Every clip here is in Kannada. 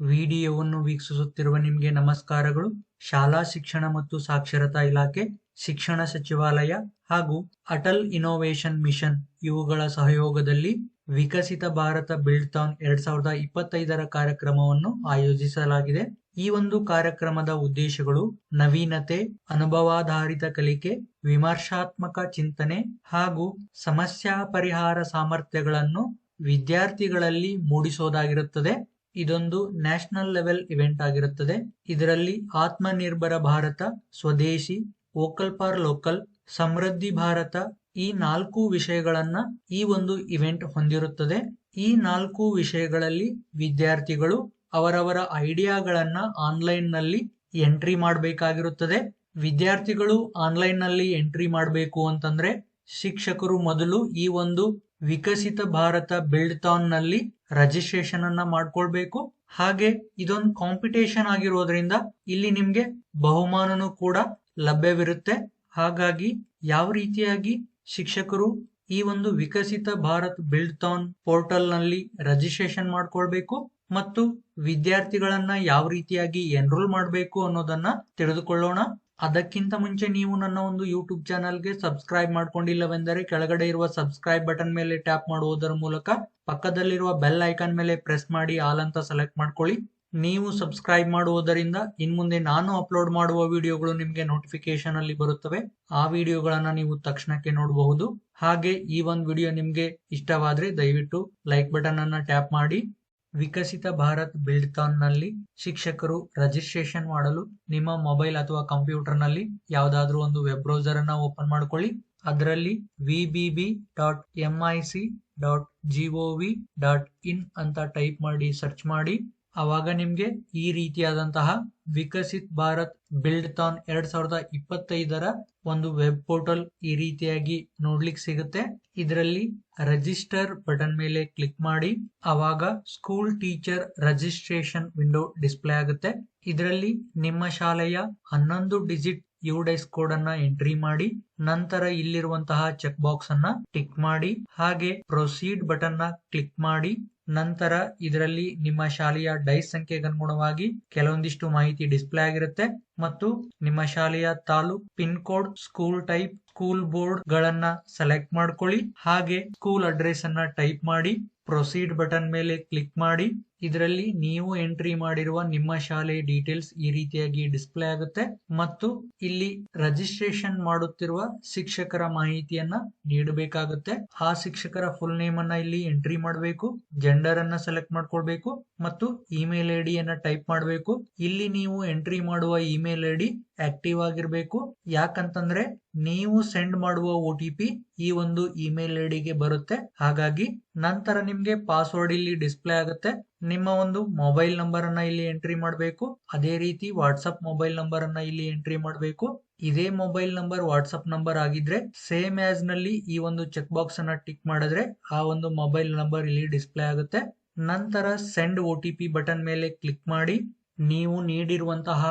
ವಿಡಿಯೋವನ್ನು ವೀಕ್ಷಿಸುತ್ತಿರುವ ನಿಮಗೆ ನಮಸ್ಕಾರಗಳು. ಶಾಲಾ ಶಿಕ್ಷಣ ಮತ್ತು ಸಾಕ್ಷರತಾ ಇಲಾಖೆ, ಶಿಕ್ಷಣ ಸಚಿವಾಲಯ ಹಾಗೂ ಅಟಲ್ ಇನ್ನೋವೇಶನ್ ಮಿಷನ್ ಇವುಗಳ ಸಹಯೋಗದಲ್ಲಿ ವಿಕಸಿತ ಭಾರತ ಬಿಲ್ಟಾನ್ ಎರಡ್ ಸಾವಿರದ ಇಪ್ಪತ್ತೈದರ ಕಾರ್ಯಕ್ರಮವನ್ನು ಆಯೋಜಿಸಲಾಗಿದೆ. ಈ ಒಂದು ಕಾರ್ಯಕ್ರಮದ ಉದ್ದೇಶಗಳು ನವೀನತೆ, ಅನುಭವಾಧಾರಿತ ಕಲಿಕೆ, ವಿಮರ್ಶಾತ್ಮಕ ಚಿಂತನೆ ಹಾಗೂ ಸಮಸ್ಯಾ ಪರಿಹಾರ ಸಾಮರ್ಥ್ಯಗಳನ್ನು ವಿದ್ಯಾರ್ಥಿಗಳಲ್ಲಿ ಮೂಡಿಸೋದಾಗಿರುತ್ತದೆ. ಇದೊಂದು ನ್ಯಾಷನಲ್ ಲೆವೆಲ್ ಇವೆಂಟ್ ಆಗಿರುತ್ತದೆ. ಇದರಲ್ಲಿ Atmanirbhar Bharat, Swadeshi, vocal for local, Samriddhi Bharat ಈ ನಾಲ್ಕು ವಿಷಯಗಳನ್ನ ಈ ಒಂದು ಇವೆಂಟ್ ಹೊಂದಿರುತ್ತದೆ. ಈ ನಾಲ್ಕು ವಿಷಯಗಳಲ್ಲಿ ವಿದ್ಯಾರ್ಥಿಗಳು ಅವರವರ ಐಡಿಯಾಗಳನ್ನ ಆನ್ಲೈನ್ನಲ್ಲಿ ಎಂಟ್ರಿ ಮಾಡಬೇಕಾಗಿರುತ್ತದೆ. ವಿದ್ಯಾರ್ಥಿಗಳು ಆನ್ಲೈನ್ನಲ್ಲಿ ಎಂಟ್ರಿ ಮಾಡಬೇಕು ಅಂತಂದ್ರೆ ಶಿಕ್ಷಕರು ಮೊದಲು ಈ ಒಂದು ವಿಕಸಿತ ಭಾರತ ಬಿಲ್ಡ್ಥಾನ್ನಲ್ಲಿ ರಿಜಿಸ್ಟ್ರೇಷನ್ ಅನ್ನ ಮಾಡ್ಕೊಳ್ಬೇಕು. ಹಾಗೆ ಇದೊಂದು ಕಾಂಪಿಟೇಷನ್ ಆಗಿರೋದ್ರಿಂದ ಇಲ್ಲಿ ನಿಮ್ಗೆ ಬಹುಮಾನನೂ ಕೂಡ ಲಭ್ಯವಿರುತ್ತೆ. ಹಾಗಾಗಿ ಯಾವ ರೀತಿಯಾಗಿ ಶಿಕ್ಷಕರು ಈ ಒಂದು ವಿಕಸಿತ ಭಾರತ್ ಬಿಲ್ಡ್ಥಾನ್ ಪೋರ್ಟಲ್ನಲ್ಲಿ ರಿಜಿಸ್ಟ್ರೇಷನ್ ಮಾಡ್ಕೊಳ್ಬೇಕು ಮತ್ತು ವಿದ್ಯಾರ್ಥಿಗಳನ್ನ ಯಾವ ರೀತಿಯಾಗಿ ಎನ್ರೋಲ್ ಮಾಡಬೇಕು ಅನ್ನೋದನ್ನ ತಿಳಿದುಕೊಳ್ಳೋಣ. ಅದಕ್ಕಿಂತ ಮುಂಚೆ ನೀವು ನನ್ನ ಒಂದು ಯೂಟ್ಯೂಬ್ ಚಾನಲ್ಗೆ ಸಬ್ಸ್ಕ್ರೈಬ್ ಮಾಡ್ಕೊಂಡಿಲ್ಲವೆಂದರೆ ಕೆಳಗಡೆ ಇರುವ ಸಬ್ಸ್ಕ್ರೈಬ್ ಬಟನ್ ಮೇಲೆ ಟ್ಯಾಪ್ ಮಾಡುವುದರ ಮೂಲಕ ಪಕ್ಕದಲ್ಲಿರುವ ಬೆಲ್ ಐಕಾನ್ ಮೇಲೆ ಪ್ರೆಸ್ ಮಾಡಿ ಆಲ್ ಅಂತ ಸೆಲೆಕ್ಟ್ ಮಾಡ್ಕೊಳ್ಳಿ. ನೀವು ಸಬ್ಸ್ಕ್ರೈಬ್ ಮಾಡುವುದರಿಂದ ಇನ್ಮುಂದೆ ನಾನು ಅಪ್ಲೋಡ್ ಮಾಡುವ ವಿಡಿಯೋಗಳು ನಿಮಗೆ ನೋಟಿಫಿಕೇಶನ್ ಅಲ್ಲಿ ಬರುತ್ತವೆ. ಆ ವಿಡಿಯೋಗಳನ್ನು ನೀವು ತಕ್ಷಣಕ್ಕೆ ನೋಡಬಹುದು. ಹಾಗೆ ಈ ಒಂದು ವಿಡಿಯೋ ನಿಮಗೆ ಇಷ್ಟವಾದರೆ ದಯವಿಟ್ಟು ಲೈಕ್ ಬಟನ್ ಅನ್ನ ಟ್ಯಾಪ್ ಮಾಡಿ. ವಿಕಸಿತ ಭಾರತ್ ಬಿಲ್ಡ್ತಾನ್ನಲ್ಲಿ ಶಿಕ್ಷಕರು ರಿಜಿಸ್ಟ್ರೇಷನ್ ಮಾಡಲು ನಿಮ್ಮ ಮೊಬೈಲ್ ಅಥವಾ ಕಂಪ್ಯೂಟರ್ನಲ್ಲಿ ಯಾವ್ದಾದ್ರು ಒಂದು ವೆಬ್ ಬ್ರೌಸರ್ ಅನ್ನ ಓಪನ್ ಮಾಡ್ಕೊಳ್ಳಿ. ಅದರಲ್ಲಿ V B B dot M I C dot gov dot in ಅಂತ ಟೈಪ್ ಮಾಡಿ ಸರ್ಚ್ ಮಾಡಿ. ಅವಾಗ ನಿಮಗೆ ಈ ರೀತಿಯಾದಂತಹ ವಿಕಸಿತ್ ಭಾರತ್ ಬಿಲ್ಡ್ ತಾನ್ ಎರಡ್ ಸಾವಿರದ ಇಪ್ಪತ್ತೈದರ ಒಂದು ವೆಬ್ ಪೋರ್ಟಲ್ ಈ ರೀತಿಯಾಗಿ ನೋಡ್ಲಿಕ್ಕೆ ಸಿಗುತ್ತೆ. ಇದರಲ್ಲಿ ರಿಜಿಸ್ಟರ್ ಬಟನ್ ಮೇಲೆ ಕ್ಲಿಕ್ ಮಾಡಿ, ಅವಾಗ school teacher registration window display ಆಗುತ್ತೆ. ಇದರಲ್ಲಿ ನಿಮ್ಮ ಶಾಲೆಯ ಹನ್ನೊಂದು ಡಿಜಿಟ್ ಯುಡೈಸ್ ಕೋಡ್ ಅನ್ನ ಎಂಟ್ರಿ ಮಾಡಿ, ನಂತರ ಇಲ್ಲಿರುವಂತಹ ಚೆಕ್ ಬಾಕ್ಸ್ ಅನ್ನ ಟಿಕ್ ಮಾಡಿ, ಹಾಗೆ ಪ್ರೊಸೀಡ್ ಬಟನ್ನ ಕ್ಲಿಕ್ ಮಾಡಿ ನಂತರ ಇದರಲ್ಲಿ ನಿಮ್ಮ ಶಾಲೆಯ ಡೈಸ್ ಸಂಖ್ಯೆಗೆ ಅನುಗುಣವಾಗಿ ಕೆಲವೊಂದಿಷ್ಟು ಮಾಹಿತಿ ಡಿಸ್ಪ್ಲೇ ಆಗಿರುತ್ತೆ. ಮತ್ತು ನಿಮ್ಮ ಶಾಲೆಯ taluk pin code, school type, school board ಗಳನ್ನ ಸೆಲೆಕ್ಟ್ ಮಾಡ್ಕೊಳ್ಳಿ. ಹಾಗೆ ಸ್ಕೂಲ್ ಅಡ್ರೆಸ್ ಅನ್ನ ಟೈಪ್ ಮಾಡಿ, ಪ್ರೊಸೀಡ್ ಬಟನ್ ಮೇಲೆ ಕ್ಲಿಕ್ ಮಾಡಿ. ಇದರಲ್ಲಿ ನೀವು ಎಂಟ್ರಿ ಮಾಡಿರುವ ನಿಮ್ಮ ಶಾಲೆ ಡೀಟೇಲ್ಸ್ ಈ ರೀತಿಯಾಗಿ ಡಿಸ್ಪ್ಲೇ ಆಗುತ್ತೆ. ಮತ್ತು ಇಲ್ಲಿ ರಿಜಿಸ್ಟ್ರೇಷನ್ ಮಾಡುತ್ತಿರುವ ಶಿಕ್ಷಕರ ಮಾಹಿತಿಯನ್ನ ನೀಡಬೇಕಾಗುತ್ತೆ. ಆ ಶಿಕ್ಷಕರ ಫುಲ್ ನೇಮ್ ಅನ್ನ ಇಲ್ಲಿ ಎಂಟ್ರಿ ಮಾಡಬೇಕು. ಜೆಂಡರ್ ಅನ್ನ ಸೆಲೆಕ್ಟ್ ಮಾಡ್ಕೊಳ್ಬೇಕು. ಮತ್ತು ಇಮೇಲ್ ಐ ಅನ್ನ ಟೈಪ್ ಮಾಡಬೇಕು. ಇಲ್ಲಿ ನೀವು ಎಂಟ್ರಿ ಮಾಡುವ ಇಮೇಲ್ ಐ ಡಿ ಆಕ್ಟಿವ್ ಆಗಿರಬೇಕು. ಯಾಕಂತಂದ್ರೆ ನೀವು ಸೆಂಡ್ ಮಾಡುವ ಒ ಟಿ ಪಿ ಈ ಒಂದು ಇಮೇಲ್ ಐ ಡಿಗೆ ಬರುತ್ತೆ. ಹಾಗಾಗಿ ನಂತರ ನಿಮ್ಗೆ ಪಾಸ್ವರ್ಡ್ ಇಲ್ಲಿ ಡಿಸ್ಪ್ಲೇ ಆಗುತ್ತೆ. ನಿಮ್ಮ ಒಂದು ಮೊಬೈಲ್ ನಂಬರ್ ಅನ್ನ ಇಲ್ಲಿ ಎಂಟ್ರಿ ಮಾಡಬೇಕು. ಅದೇ ರೀತಿ ವಾಟ್ಸಪ್ ಮೊಬೈಲ್ ನಂಬರ್ ಅನ್ನ ಇಲ್ಲಿ ಎಂಟ್ರಿ ಮಾಡಬೇಕು. ಇದೇ ಮೊಬೈಲ್ ನಂಬರ್ ವಾಟ್ಸಪ್ ನಂಬರ್ ಆಗಿದ್ರೆ ಸೇಮ್ ಆಸ್ನಲ್ಲಿ ಈ ಒಂದು ಚೆಕ್ ಬಾಕ್ಸ್ ಅನ್ನ ಟಿಕ್ ಮಾಡಿದ್ರೆ ಆ ಒಂದು ಮೊಬೈಲ್ ನಂಬರ್ ಇಲ್ಲಿ ಡಿಸ್ಪ್ಲೇ ಆಗುತ್ತೆ. ನಂತರ send O T P button ಮೇಲೆ ಕ್ಲಿಕ್ ಮಾಡಿ. ನೀವು ನೀಡಿರುವಂತಹ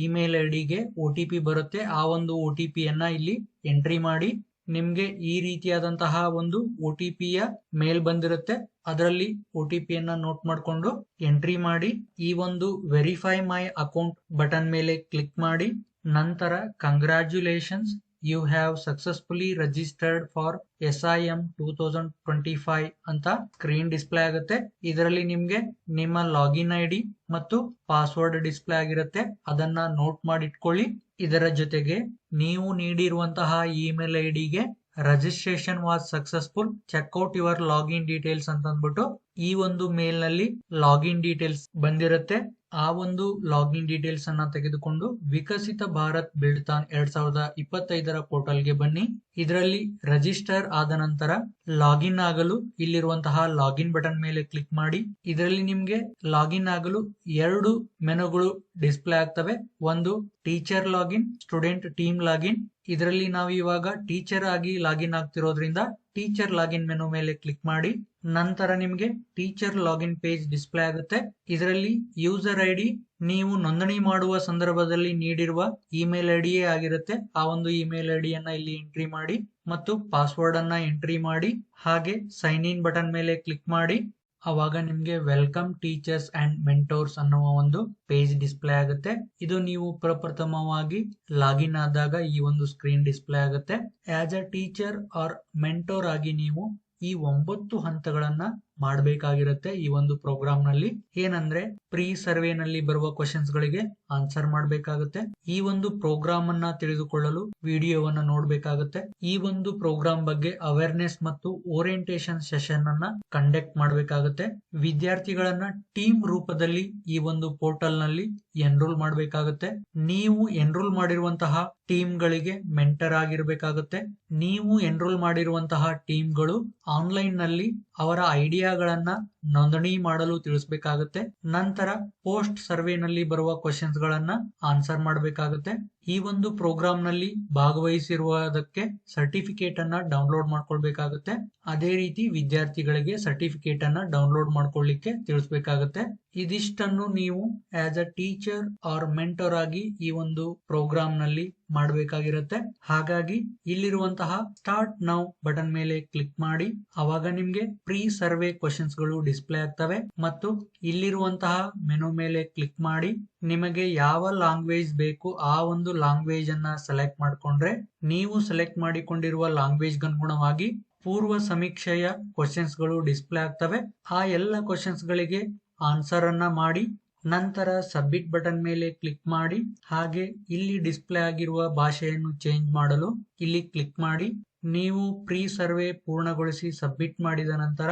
ಇಮೇಲ್ ಐ ಡಿಗೆ ಒ ಟಿ ಪಿ ಬರುತ್ತೆ. ಆ ಒಂದು ಒ ಟಿ ಪಿಯನ್ನ ಇಲ್ಲಿ ಎಂಟ್ರಿ ಮಾಡಿ ನಿಮ್ಗೆ ಈ ರೀತಿಯಾದಂತಹ ಒಂದು ಒ ಟಿ ಪಿಯ ಮೇಲ್ ಬಂದಿರುತ್ತೆ. ಅದರಲ್ಲಿ ಒ ಟಿ ಪಿಯನ್ನ ನೋಟ್ ಮಾಡಿಕೊಂಡು ಎಂಟ್ರಿ ಮಾಡಿ ಈ ಒಂದು ವೆರಿಫೈ ಮೈ ಅಕೌಂಟ್ ಬಟನ್ ಮೇಲೆ ಕ್ಲಿಕ್ ಮಾಡಿ ನಂತರ congratulations you have successfully registered for S I M two thousand twenty five ಅಂತ ಸ್ಕ್ರೀನ್ ಡಿಸ್ಪ್ಲೇ ಆಗುತ್ತೆ. ಇದರಲ್ಲಿ ನಿಮ್ಗೆ ನಿಮ್ಮ ಲಾಗಿನ್ ಐ ಡಿ ಮತ್ತು ಪಾಸ್ವರ್ಡ್ ಡಿಸ್ಪ್ಲೇ ಆಗಿರುತ್ತೆ. ಅದನ್ನ ನೋಟ್ ಮಾಡಿ ಇಟ್ಕೊಳ್ಳಿ ಇದರ ಜೊತೆಗೆ ನೀವು ನೀಡಿರುವಂತಹ ಇಮೇಲ್ ಐ ಡಿಗೆ registration was successful check out your login details ಅಂತ ಅಂದ್ಬಿಟ್ಟು ಈ ಒಂದು ಮೇಲ್ನಲ್ಲಿ ಲಾಗಿನ್ ಡೀಟೇಲ್ಸ್ ಬಂದಿರುತ್ತೆ. ಆ ಒಂದು ಲಾಗಿನ್ ಡೀಟೇಲ್ಸ್ ಅನ್ನ ತೆಗೆದುಕೊಂಡು ವಿಕಸಿತ ಭಾರತ್ ಬಿಳ್ತಾನ್ ಎರಡ್ ಸಾವಿರದ ಇಪ್ಪತ್ತೈದರ ಪೋರ್ಟಲ್ಗೆ ಬನ್ನಿ. ಇದರಲ್ಲಿ ರಿಜಿಸ್ಟರ್ ಆದ ನಂತರ ಲಾಗಿನ್ ಆಗಲು ಇಲ್ಲಿರುವಂತಹ ಲಾಗಿನ್ ಬಟನ್ ಮೇಲೆ ಕ್ಲಿಕ್ ಮಾಡಿ. ಇದರಲ್ಲಿ ನಿಮ್ಗೆ ಲಾಗಿನ್ ಆಗಲು ಎರಡು ಮೆನುಗಳು ಡಿಸ್ಪ್ಲೇ ಆಗ್ತವೆ. ಒಂದು teacher login student team login ಇದರಲ್ಲಿ ನಾವು ಇವಾಗ ಟೀಚರ್ ಆಗಿ ಲಾಗಿನ್ ಆಗ್ತಿರೋದ್ರಿಂದ ಟೀಚರ್ ಲಾಗಿನ್ ಮೆನು ಮೇಲೆ ಕ್ಲಿಕ್ ಮಾಡಿ, ನಂತರ ನಿಮಗೆ ಟೀಚರ್ ಲಾಗಿನ್ ಪೇಜ್ ಡಿಸ್ಪ್ಲೇ ಆಗುತ್ತೆ. ಇದರಲ್ಲಿ ಯೂಸರ್ ಐ ಡಿ ನೀವು ನೋಂದಣಿ ಮಾಡುವ ಸಂದರ್ಭದಲ್ಲಿ ನೀಡಿರುವ ಇಮೇಲ್ ಐ ಆಗಿರುತ್ತೆ. ಆ ಒಂದು ಇಮೇಲ್ ಐ ಇಲ್ಲಿ ಎಂಟ್ರಿ ಮಾಡಿ ಮತ್ತು ಪಾಸ್ವರ್ಡ್ ಅನ್ನ ಎಂಟ್ರಿ ಮಾಡಿ, ಹಾಗೆ ಸೈನ್ ಇನ್ ಬಟನ್ ಮೇಲೆ ಕ್ಲಿಕ್ ಮಾಡಿ. ಅವಾಗ ನಿಮಗೆ ವೆಲ್ಕಮ್ ಟೀಚರ್ಸ್ ಅಂಡ್ ಮೆಂಟೋರ್ಸ್ ಅನ್ನುವ ಒಂದು ಪೇಜ್ ಡಿಸ್ಪ್ಲೇ ಆಗುತ್ತೆ. ಇದು ನೀವು ಪ್ರಪ್ರಥಮವಾಗಿ ಲಾಗಿನ್ ಆದಾಗ ಈ ಒಂದು ಸ್ಕ್ರೀನ್ ಡಿಸ್ಪ್ಲೇ ಆಗುತ್ತೆ. As a teacher or mentor ಆಗಿ ನೀವು ಈ ಒಂಬತ್ತು ಹಂತಗಳನ್ನ ಮಾಡಬೇಕಾಗಿರುತ್ತೆ ಈ ಒಂದು ಪ್ರೋಗ್ರಾಮ್ನಲ್ಲಿ ಏನಂದ್ರೆ ಪ್ರೀ ಸರ್ವೆ ನಲ್ಲಿ ಬರುವ ಕ್ವಶನ್ಸ್ ಗಳಿಗೆ ಆನ್ಸರ್ ಮಾಡಬೇಕಾಗುತ್ತೆ. ಈ ಒಂದು ಪ್ರೋಗ್ರಾಮ್ ಅನ್ನ ತಿಳಿದುಕೊಳ್ಳಲು ವಿಡಿಯೋವನ್ನ ನೋಡ್ಬೇಕಾಗುತ್ತೆ. ಈ ಒಂದು ಪ್ರೋಗ್ರಾಮ್ ಬಗ್ಗೆ ಅವೇರ್ನೆಸ್ ಮತ್ತು ಓರಿಯಂಟೇಶನ್ ಸೆಷನ್ ಅನ್ನ ಕಂಡಕ್ಟ್ ಮಾಡಬೇಕಾಗುತ್ತೆ. ವಿದ್ಯಾರ್ಥಿಗಳನ್ನ ಟೀಮ್ ರೂಪದಲ್ಲಿ ಈ ಒಂದು ಪೋರ್ಟಲ್ನಲ್ಲಿ ಎನ್ರೋಲ್ ಮಾಡಬೇಕಾಗುತ್ತೆ. ನೀವು ಎನ್ರೋಲ್ ಮಾಡಿರುವಂತಹ ಟೀಮ್ ಗಳಿಗೆ ಮೆಂಟರ್ ಆಗಿರ್ಬೇಕಾಗುತ್ತೆ. ನೀವು ಎನ್ರೋಲ್ ಮಾಡಿರುವಂತಹ ಟೀಮ್ಗಳು ಆನ್ಲೈನ್ನಲ್ಲಿ ಅವರ ಐಡಿಯಾಗಳನ್ನ ನೋಂದಣಿ ಮಾಡಲು ತಿಳಿಸಬೇಕಾಗುತ್ತೆ. ನಂತರ ಪೋಸ್ಟ್ ಸರ್ವೆ ನಲ್ಲಿ ಬರುವ ಕ್ವಶನ್ಸ್ ಗಳನ್ನ ಆನ್ಸರ್ ಮಾಡಬೇಕಾಗುತ್ತೆ. ಈ ಒಂದು ಪ್ರೋಗ್ರಾಮ್ನಲ್ಲಿ ಭಾಗವಹಿಸಿರುವುದಕ್ಕೆ ಸರ್ಟಿಫಿಕೇಟ್ ಅನ್ನ ಡೌನ್ಲೋಡ್ ಮಾಡ್ಕೊಳ್ಬೇಕಾಗುತ್ತೆ. ಅದೇ ರೀತಿ ವಿದ್ಯಾರ್ಥಿಗಳಿಗೆ ಸರ್ಟಿಫಿಕೇಟ್ ಅನ್ನ ಡೌನ್ಲೋಡ್ ಮಾಡ್ಕೊಳ್ಳಿಕ್ಕೆ ತಿಳಿಸಬೇಕಾಗುತ್ತೆ. ಇದಿಷ್ಟನ್ನು ನೀವು as a teacher or mentor ಆಗಿ ಈ ಒಂದು ಪ್ರೋಗ್ರಾಮ್ನಲ್ಲಿ ಮಾಡಬೇಕಾಗಿರುತ್ತೆ. ಹಾಗಾಗಿ ಇಲ್ಲಿರುವಂತಹ ಸ್ಟಾರ್ಟ್ ನೌ ಬಟನ್ ಮೇಲೆ ಕ್ಲಿಕ್ ಮಾಡಿ. ಅವಾಗ ನಿಮ್ಗೆ ಪ್ರೀ ಸರ್ವೆ ಕ್ವಶನ್ಸ್ಗಳು ಡಿಸ್ಪ್ಲೇ ಆಗ್ತವೆ ಮತ್ತು ಇಲ್ಲಿರುವಂತಹ ಮೆನು ಮೇಲೆ ಕ್ಲಿಕ್ ಮಾಡಿ ನಿಮಗೆ ಯಾವ ಲ್ಯಾಂಗ್ವೇಜ್ ಬೇಕು ಆ ಒಂದು ಲ್ಯಾಂಗ್ವೇಜ್ ಅನ್ನ ಸೆಲೆಕ್ಟ್ ಮಾಡಿಕೊಂಡ್ರೆ ನೀವು ಸೆಲೆಕ್ಟ್ ಮಾಡಿಕೊಂಡಿರುವ ಲ್ಯಾಂಗ್ವೇಜ್ ಅನುಗುಣವಾಗಿ ಪೂರ್ವ ಸಮೀಕ್ಷೆಯ ಕ್ವಶನ್ಸ್ಗಳು ಡಿಸ್ಪ್ಲೇ ಆಗ್ತವೆ. ಆ ಎಲ್ಲ ಕ್ವಶನ್ಸ್ ಗಳಿಗೆ ಆನ್ಸರ್ ಅನ್ನ ಮಾಡಿ ನಂತರ ಸಬ್ಮಿಟ್ ಬಟನ್ ಮೇಲೆ ಕ್ಲಿಕ್ ಮಾಡಿ ಹಾಗೆ ಇಲ್ಲಿ ಡಿಸ್ಪ್ಲೇ ಆಗಿರುವ ಭಾಷೆಯನ್ನು ಚೇಂಜ್ ಮಾಡಲು ಇಲ್ಲಿ ಕ್ಲಿಕ್ ಮಾಡಿ ನೀವು ಪ್ರೀ ಸರ್ವೆ ಪೂರ್ಣಗೊಳಿಸಿ ಸಬ್ಮಿಟ್ ಮಾಡಿದ ನಂತರ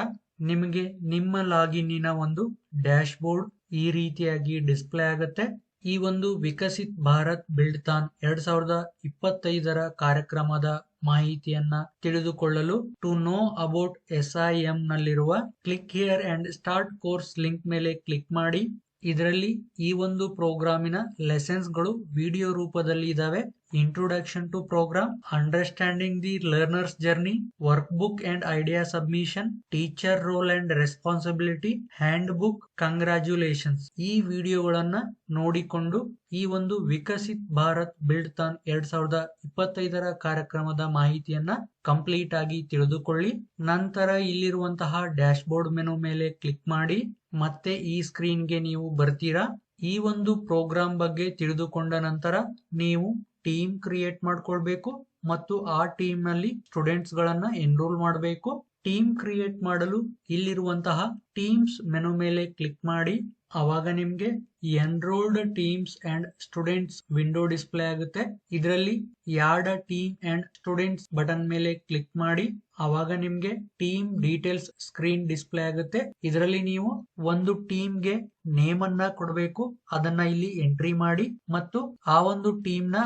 ನಿಮಗೆ ನಿಮ್ಮ ಲಾಗಿನ್ನಿನ ಒಂದು ಡ್ಯಾಶ್ ಬೋರ್ಡ್ ಈ ರೀತಿಯಾಗಿ ಡಿಸ್ಪ್ಲೇ ಆಗುತ್ತೆ. ಈ ಒಂದು ವಿಕಸಿತ್ ಭಾರತ್ ಬಿಲ್ಡ್ತಾನ್ ಎರಡ್ ಸಾವಿರದ ಇಪ್ಪತ್ತೈದರ ಕಾರ್ಯಕ್ರಮದ ಮಾಹಿತಿಯನ್ನ ತಿಳಿದುಕೊಳ್ಳಲು to know about S I M ನಲ್ಲಿರುವ click here and start course link ಮೇಲೆ ಕ್ಲಿಕ್ ಮಾಡಿ. ಇದರಲ್ಲಿ ಈ ಒಂದು ಪ್ರೋಗ್ರಾಮಿನ ಲೆಸನ್ಸ್ಗಳು ವಿಡಿಯೋ ರೂಪದಲ್ಲಿ ಇದಾವೆ. Introduction to program, understanding the learner's journey, workbook and idea submission, teacher role and responsibility, handbook, congratulations. ಈ ವಿಡಿಯೋಗಳನ್ನ ನೋಡಿಕೊಂಡು ಈ ಒಂದು ವಿಕಸಿತ್ ಭಾರತ್ ಬಿಲ್ಡ್ ತಾನ್ ಎರಡ್ ಸಾವಿರದ ಇಪ್ಪತ್ತೈದರ ಕಾರ್ಯಕ್ರಮದ ಮಾಹಿತಿಯನ್ನ ಕಂಪ್ಲೀಟ್ ಆಗಿ ತಿಳಿದುಕೊಳ್ಳಿ. ನಂತರ ಇಲ್ಲಿರುವಂತಹ ಡ್ಯಾಶ್ ಬೋರ್ಡ್ ಮೆನು ಮೇಲೆ ಕ್ಲಿಕ್ ಮಾಡಿ. ಮತ್ತೆ ಈ ಸ್ಕ್ರೀನ್ಗೆ ನೀವು ಬರ್ತೀರಾ. ಈ ಒಂದು ಪ್ರೋಗ್ರಾಮ್ ಬಗ್ಗೆ ತಿಳಿದುಕೊಂಡ ನಂತರ ನೀವು ಟೀಮ್ ಕ್ರಿಯೇಟ್ ಮಾಡ್ಕೊಳ್ಬೇಕು ಮತ್ತು ಆ ಟೀಮ್ನಲ್ಲಿ ಸ್ಟೂಡೆಂಟ್ಸ್ ಗಳನ್ನ ಎನ್ರೋಲ್ ಮಾಡಬೇಕು. ಟೀಮ್ ಕ್ರಿಯೇಟ್ ಮಾಡಲು ಇಲ್ಲಿರುವಂತಹ ಟೀಮ್ಸ್ ಮೆನು ಮೇಲೆ ಕ್ಲಿಕ್ ಮಾಡಿ, ಅವಾಗ ನಿಮ್ಗೆ enrolled teams and students window display ಆಗುತ್ತೆ. ಇದರಲ್ಲಿ add team and students button ಮೇಲೆ ಕ್ಲಿಕ್ ಮಾಡಿ, ಅವಾಗ ನಿಮ್ಗೆ ಟೀಮ್ ಡೀಟೇಲ್ಸ್ ಸ್ಕ್ರೀನ್ ಡಿಸ್ಪ್ಲೇ ಆಗುತ್ತೆ. ಇದರಲ್ಲಿ ನೀವು ಒಂದು ಟೀಮ್ಗೆ ನೇಮ್ ಅನ್ನ ಕೊಡಬೇಕು, ಅದನ್ನ ಇಲ್ಲಿ ಎಂಟ್ರಿ ಮಾಡಿ, ಮತ್ತು ಆ ಒಂದು ಟೀಮ್ನ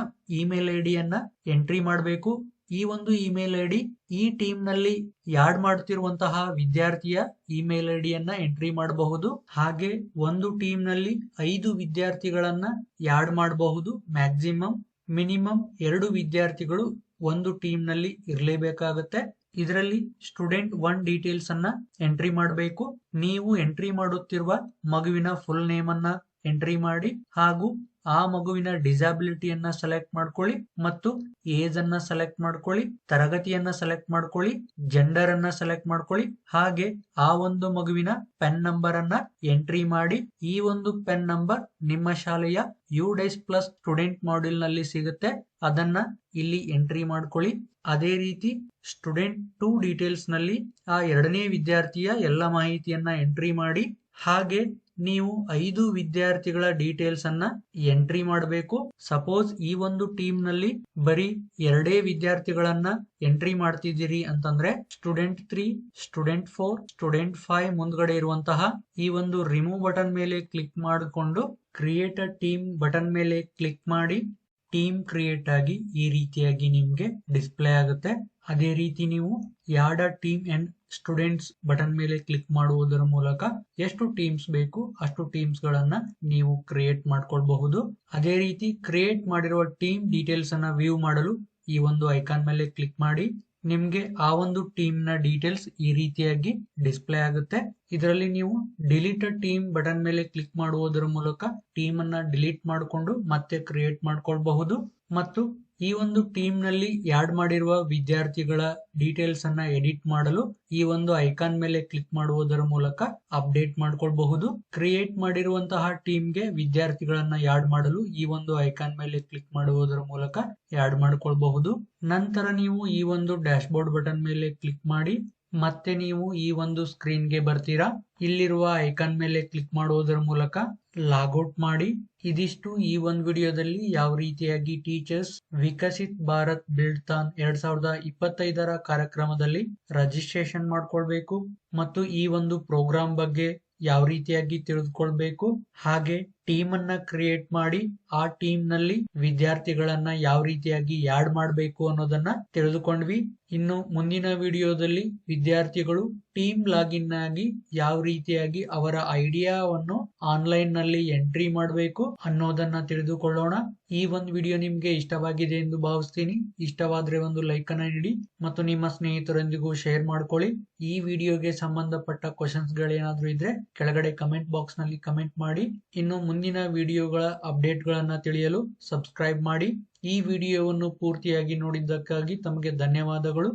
ಇಮೇಲ್ ಐಡಿಯನ್ನ ಡಿಯನ್ನ ಎಂಟ್ರಿ ಮಾಡಬೇಕು. ಈ ಒಂದು ಇಮೇಲ್ ಐ ಡಿ ಈ ಟೀಮ್ನಲ್ಲಿ ಯಾಡ್ ಮಾಡುತ್ತಿರುವಂತಹ ವಿದ್ಯಾರ್ಥಿಯ ಇಮೇಲ್ ಐ ಡಿಯನ್ನ ಎಂಟ್ರಿ ಮಾಡಬಹುದು. ಹಾಗೆ ಒಂದು ಟೀಮ್ನಲ್ಲಿ ಐದು ವಿದ್ಯಾರ್ಥಿಗಳನ್ನ ಯಾಡ್ ಮಾಡಬಹುದು. ಮ್ಯಾಕ್ಸಿಮಮ್ ಮಿನಿಮಮ್ ಎರಡು ವಿದ್ಯಾರ್ಥಿಗಳು ಒಂದು ಟೀಮ್ನಲ್ಲಿ ಇರಲೇಬೇಕಾಗುತ್ತೆ. ಇದರಲ್ಲಿ ಸ್ಟೂಡೆಂಟ್ ಒನ್ ಡೀಟೇಲ್ಸ್ ಅನ್ನ ಎಂಟ್ರಿ ಮಾಡಬೇಕು. ನೀವು ಎಂಟ್ರಿ ಮಾಡುತ್ತಿರುವ ಮಗುವಿನ ಫುಲ್ ನೇಮ್ ಅನ್ನ ಎಂಟ್ರಿ ಮಾಡಿ ಹಾಗೂ ಆ ಮಗುವಿನ ಡಿಸಾಬಿಲಿಟಿಯನ್ನ ಸೆಲೆಕ್ಟ್ ಮಾಡ್ಕೊಳ್ಳಿ ಮತ್ತು ಏಜ್ ಅನ್ನ ಸೆಲೆಕ್ಟ್ ಮಾಡ್ಕೊಳ್ಳಿ, ತರಗತಿಯನ್ನ ಸೆಲೆಕ್ಟ್ ಮಾಡ್ಕೊಳ್ಳಿ ಜೆಂಡರ್ ಅನ್ನ ಸೆಲೆಕ್ಟ್ ಮಾಡ್ಕೊಳ್ಳಿ. ಹಾಗೆ ಆ ಒಂದು ಮಗುವಿನ ಪೆನ್ ನಂಬರ್ ಅನ್ನ ಎಂಟ್ರಿ ಮಾಡಿ ಈ ಒಂದು ಪೆನ್ ನಂಬರ್ ನಿಮ್ಮ ಶಾಲೆಯ ಯು ಡೈಸ್ ಪ್ಲಸ್ ಸ್ಟೂಡೆಂಟ್ ಮಾಡ್ಯೂಲ್ನಲ್ಲಿ ಸಿಗುತ್ತೆ. ಅದನ್ನ ಇಲ್ಲಿ ಎಂಟ್ರಿ ಮಾಡ್ಕೊಳ್ಳಿ. ಅದೇ ರೀತಿ ಸ್ಟೂಡೆಂಟ್ ಟೂ ಡೀಟೇಲ್ಸ್ನಲ್ಲಿ ಆ ಎರಡನೇ ವಿದ್ಯಾರ್ಥಿಯ ಎಲ್ಲ ಮಾಹಿತಿಯನ್ನ ಎಂಟ್ರಿ ಮಾಡಿ. ಹಾಗೆ ನೀವು ಐದು ವಿದ್ಯಾರ್ಥಿಗಳ ಡೀಟೇಲ್ಸ್ ಅನ್ನ ಎಂಟ್ರಿ ಮಾಡಬೇಕು. ಸಪೋಸ್ ಈ ಒಂದು ಟೀಮ್ನಲ್ಲಿ ಬರೀ ಎರಡೇ ವಿದ್ಯಾರ್ಥಿಗಳನ್ನ ಎಂಟ್ರಿ ಮಾಡ್ತಿದ್ದೀರಿ ಅಂತಂದ್ರೆ student three student four student five ಮುಂದ್ಗಡೆ ಇರುವಂತಹ ಈ ಒಂದು ರಿಮೂವ್ ಬಟನ್ ಮೇಲೆ ಕ್ಲಿಕ್ ಮಾಡಿಕೊಂಡು ಕ್ರಿಯೇಟ್ ಅ ಟೀಮ್ ಬಟನ್ ಮೇಲೆ ಕ್ಲಿಕ್ ಮಾಡಿ ಟೀಮ್ ಕ್ರಿಯೇಟ್ ಆಗಿ ಈ ರೀತಿಯಾಗಿ ನಿಮಗೆ ಡಿಸ್ಪ್ಲೇ ಆಗುತ್ತೆ. ಅದೇ ರೀತಿ ನೀವು add team and students button ಮೇಲೆ ಕ್ಲಿಕ್ ಮಾಡುವುದರ ಮೂಲಕ ಎಷ್ಟು ಟೀಮ್ಸ್ ಬೇಕು ಅಷ್ಟು ಟೀಮ್ಸ್ ಗಳನ್ನ ನೀವು ಕ್ರಿಯೇಟ್ ಮಾಡ್ಕೊಳ್ಬಹುದು. ಅದೇ ರೀತಿ ಕ್ರಿಯೇಟ್ ಮಾಡಿರುವ ಟೀಮ್ ಡೀಟೇಲ್ಸ್ ಅನ್ನ ವ್ಯೂ ಮಾಡಲು ಈ ಒಂದು ಐಕಾನ್ ಮೇಲೆ ಕ್ಲಿಕ್ ಮಾಡಿ. ನಿಮ್ಗೆ ಆ ಒಂದು ಟೀಮ್ನ ಡೀಟೇಲ್ಸ್ ಈ ರೀತಿಯಾಗಿ ಡಿಸ್ಪ್ಲೇ ಆಗುತ್ತೆ. ಇದರಲ್ಲಿ ನೀವು ಡಿಲೀಟ್ ಟೀಮ್ ಬಟನ್ ಮೇಲೆ ಕ್ಲಿಕ್ ಮಾಡುವುದರ ಮೂಲಕ ಟೀಮ್ ಅನ್ನ ಡಿಲೀಟ್ ಮಾಡಿಕೊಂಡು ಮತ್ತೆ ಕ್ರಿಯೇಟ್ ಮಾಡ್ಕೊಳ್ಬಹುದು. ಮತ್ತು ಈ ಒಂದು ಟೀಮ್ನಲ್ಲಿ ಆಡ್ ಮಾಡಿರುವ ವಿದ್ಯಾರ್ಥಿಗಳ ಡೀಟೇಲ್ಸ್ ಅನ್ನ ಎಡಿಟ್ ಮಾಡಲು ಈ ಒಂದು ಐಕಾನ್ ಮೇಲೆ ಕ್ಲಿಕ್ ಮಾಡುವುದರ ಮೂಲಕ ಅಪ್ಡೇಟ್ ಮಾಡ್ಕೊಳ್ಬಹುದು. ಕ್ರಿಯೇಟ್ ಮಾಡಿರುವಂತಹ ಟೀಮ್ಗೆ ವಿದ್ಯಾರ್ಥಿಗಳನ್ನ ಆಡ್ ಮಾಡಲು ಈ ಒಂದು ಐಕಾನ್ ಮೇಲೆ ಕ್ಲಿಕ್ ಮಾಡುವುದರ ಮೂಲಕ ಆಡ್ ಮಾಡ್ಕೊಳ್ಬಹುದು. ನಂತರ ನೀವು ಈ ಒಂದು ಡ್ಯಾಶ್ ಬೋರ್ಡ್ ಬಟನ್ ಮೇಲೆ ಕ್ಲಿಕ್ ಮಾಡಿ ಮತ್ತೆ ನೀವು ಈ ಒಂದು ಸ್ಕ್ರೀನ್ಗೆ ಬರ್ತೀರಾ? ಇಲ್ಲಿರುವ ಐಕಾನ್ ಮೇಲೆ ಕ್ಲಿಕ್ ಮಾಡುವುದರ ಮೂಲಕ ಲಾಗೌಟ್ ಮಾಡಿ. ಇದಿಷ್ಟು ಈ ಒಂದು ವಿಡಿಯೋದಲ್ಲಿ ಯಾವ ರೀತಿಯಾಗಿ ಟೀಚರ್ಸ್ ವಿಕಸಿತ್ ಭಾರತ್ ಬಿಲ್ಡ್ತಾನ್ ಎರಡ್ ಸಾವಿರದ ಇಪ್ಪತ್ತೈದರ ಕಾರ್ಯಕ್ರಮದಲ್ಲಿ ರಿಜಿಸ್ಟ್ರೇಷನ್ ಮಾಡ್ಕೊಳ್ಬೇಕು ಮತ್ತು ಈ ಒಂದು ಪ್ರೋಗ್ರಾಮ್ ಬಗ್ಗೆ ಯಾವ ರೀತಿಯಾಗಿ ತಿಳಿದುಕೊಳ್ಬೇಕು? ಹಾಗೆ ಟೀಮ್ ಅನ್ನ ಕ್ರಿಯೇಟ್ ಮಾಡಿ ಆ ಟೀಮ್ನಲ್ಲಿ ವಿದ್ಯಾರ್ಥಿಗಳನ್ನ ಯಾವ ರೀತಿಯಾಗಿ ಯಾಡ್ ಮಾಡಬೇಕು ಅನ್ನೋದನ್ನ ತಿಳಿದುಕೊಂಡ್ವಿ. ಇನ್ನು ಮುಂದಿನ ವಿಡಿಯೋದಲ್ಲಿ ವಿದ್ಯಾರ್ಥಿಗಳು ಟೀಮ್ ಲಾಗಿನ್ ಆಗಿ ಯಾವ ರೀತಿಯಾಗಿ ಅವರ ಐಡಿಯಾವನ್ನು ಆನ್ಲೈನ್ನಲ್ಲಿ ಎಂಟ್ರಿ ಮಾಡಬೇಕು ಅನ್ನೋದನ್ನ ತಿಳಿದುಕೊಳ್ಳೋಣ. ಈ ಒಂದು ವಿಡಿಯೋ ನಿಮ್ಗೆ ಇಷ್ಟವಾಗಿದೆ ಎಂದು ಭಾವಿಸ್ತೀನಿ. ಇಷ್ಟವಾದ್ರೆ ಒಂದು ಲೈಕ್ ಅನ್ನ ನೀಡಿ ಮತ್ತು ನಿಮ್ಮ ಸ್ನೇಹಿತರೊಂದಿಗೂ ಶೇರ್ ಮಾಡ್ಕೊಳ್ಳಿ. ಈ ವಿಡಿಯೋಗೆ ಸಂಬಂಧಪಟ್ಟ ಕ್ವಶನ್ಸ್ ಗಳೇನಾದ್ರೂ ಇದ್ರೆ ಕೆಳಗಡೆ ಕಮೆಂಟ್ ಬಾಕ್ಸ್ನಲ್ಲಿ ಕಮೆಂಟ್ ಮಾಡಿ. ಇನ್ನು ಮುಂದಿನ ವಿಡಿಯೋಗಳ ಅಪ್ಡೇಟ್ ಗಳನ್ನ ತಿಳಿಯಲು ಸಬ್ಸ್ಕ್ರೈಬ್ ಮಾಡಿ ಈ ವಿಡಿಯೋವನ್ನು ಪೂರ್ತಿಯಾಗಿ ನೋಡಿದ್ದಕ್ಕಾಗಿ ತಮಗೆ ಧನ್ಯವಾದಗಳು.